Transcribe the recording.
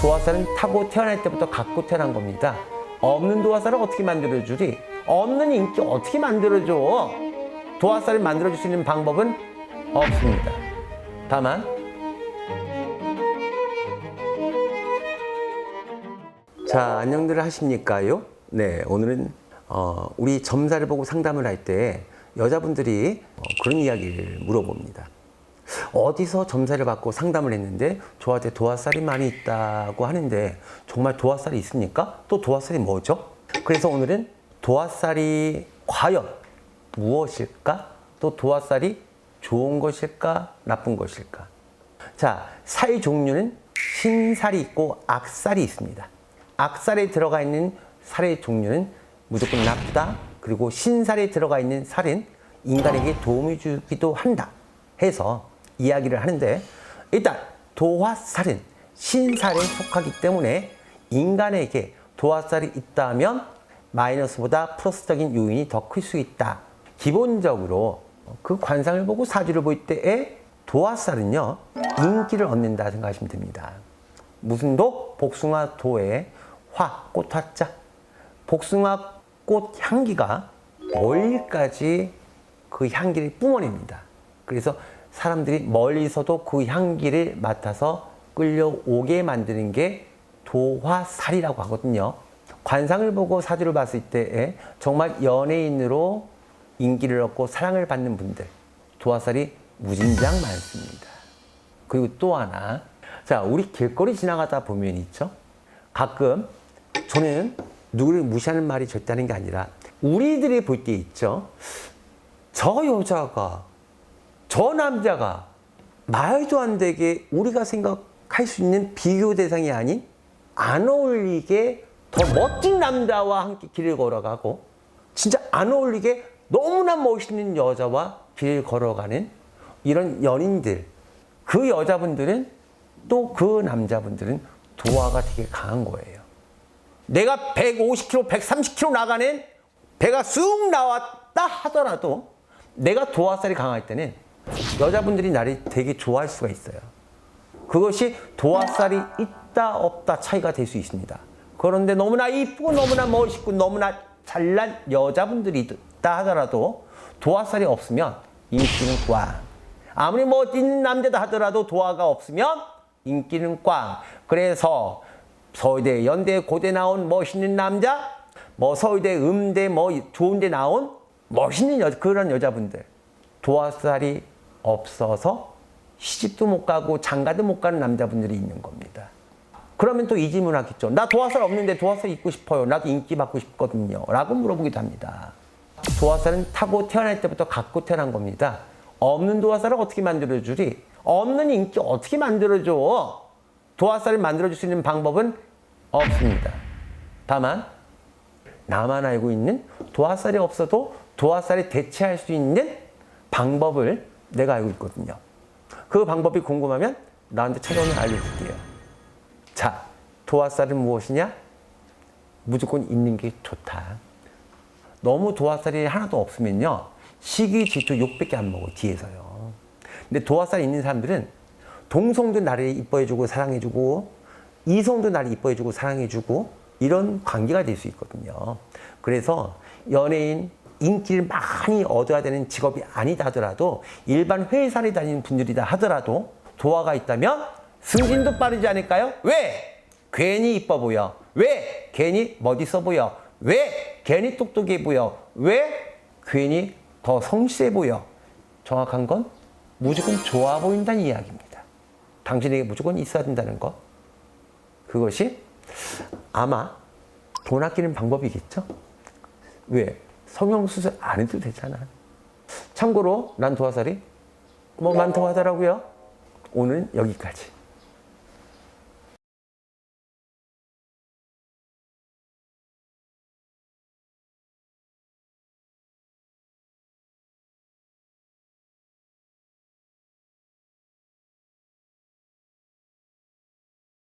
도화살은 타고 태어날 때부터 갖고 태어난 겁니다. 없는 도화살을 어떻게 만들어주리? 없는 인기 어떻게 만들어줘? 도화살을 만들어줄 수 있는 방법은 없습니다. 다만 자 안녕들 하십니까요? 네 오늘은 어, 우리 점사를 보고 상담을 할 때 여자분들이 어, 그런 이야기를 물어봅니다. 어디서 점사를 받고 상담을 했는데 저한테 도화살이 많이 있다고 하는데 정말 도화살이 있습니까? 또 도화살이 뭐죠? 그래서 오늘은 도화살이 과연 무엇일까? 또 도화살이 좋은 것일까? 나쁜 것일까? 자, 살 종류는 신살이 있고 악살이 있습니다. 악살에 들어가 있는 살의 종류는 무조건 나쁘다. 그리고 신살에 들어가 있는 살은 인간에게 도움을 주기도 한다. 해서 이야기를 하는데 일단 도화살은 신살에 속하기 때문에 인간에게 도화살이 있다면 마이너스보다 플러스적인 요인이 더 클 수 있다. 기본적으로 그 관상을 보고 사주를 볼 때에 도화살은요 인기를 얻는다 생각하시면 됩니다. 무슨 도? 복숭아 도에 화, 꽃 화자. 복숭아 꽃 향기가 멀리까지 그 향기를 뿜어냅니다. 그래서 사람들이 멀리서도 그 향기를 맡아서 끌려오게 만드는 게 도화살이라고 하거든요. 관상을 보고 사주를 봤을 때 정말 연예인으로 인기를 얻고 사랑을 받는 분들 도화살이 무진장 많습니다. 그리고 또 하나 자 우리 길거리 지나가다 보면 있죠. 가끔 저는 누구를 무시하는 말이 절대 하는 게 아니라 우리들이 볼 때 있죠. 저 여자가 저 남자가 말도 안 되게 우리가 생각할 수 있는 비교 대상이 아닌 안 어울리게 더 멋진 남자와 함께 길을 걸어가고 진짜 안 어울리게 너무나 멋있는 여자와 길을 걸어가는 이런 연인들 그 여자분들은 또 그 남자분들은 도화가 되게 강한 거예요. 내가 150kg, 130kg 나가는 배가 쑥 나왔다 하더라도 내가 도화살이 강할 때는 여자분들이 나를 되게 좋아할 수가 있어요. 그것이 도화살이 있다 없다 차이가 될 수 있습니다. 그런데 너무나 이쁘고 너무나 멋있고 너무나 잘난 여자분들이 있다 하더라도 도화살이 없으면 인기는 꽝. 아무리 멋진 남자다 하더라도 도화가 없으면 인기는 꽝. 그래서 서울대, 연대, 고대 나온 멋있는 남자, 뭐 서울대, 음대, 뭐 좋은 데 나온 멋있는 여, 그런 여자분들 도화살이 없어서 시집도 못 가고 장가도 못 가는 남자분들이 있는 겁니다. 그러면 또 이 질문 하겠죠. 나 도화살 없는데 도화살 입고 싶어요. 나도 인기 받고 싶거든요. 라고 물어보기도 합니다. 도화살은 타고 태어날 때부터 갖고 태어난 겁니다. 없는 도화살을 어떻게 만들어주리? 없는 인기 어떻게 만들어줘? 도화살을 만들어줄 수 있는 방법은 없습니다. 다만 나만 알고 있는 도화살이 없어도 도화살에 대체할 수 있는 방법을 내가 알고 있거든요. 그 방법이 궁금하면 나한테 찾아오면 알려줄게요. 자, 도화살은 무엇이냐? 무조건 있는 게 좋다. 너무 도화살이 하나도 없으면요. 시기, 질투, 욕밖에 안 먹어, 뒤에서요. 근데 도화살 있는 사람들은 동성도 나를 이뻐해주고 사랑해주고 이성도 나를 이뻐해주고 사랑해주고 이런 관계가 될 수 있거든요. 그래서 연예인 인기를 많이 얻어야 되는 직업이 아니다 하더라도 일반 회사를 다니는 분들이다 하더라도 도화가 있다면 승진도 빠르지 않을까요? 왜? 괜히 이뻐 보여. 왜? 괜히 멋있어 보여. 왜? 괜히 똑똑해 보여. 왜? 괜히 더 성실해 보여. 정확한 건 무조건 좋아 보인다는 이야기입니다. 당신에게 무조건 있어야 된다는 것. 그것이 아마 돈 아끼는 방법이겠죠? 왜? 성형수술 안 해도 되잖아. 참고로 난 도화살이 뭐 많다고 하더라고요. 오늘 여기까지.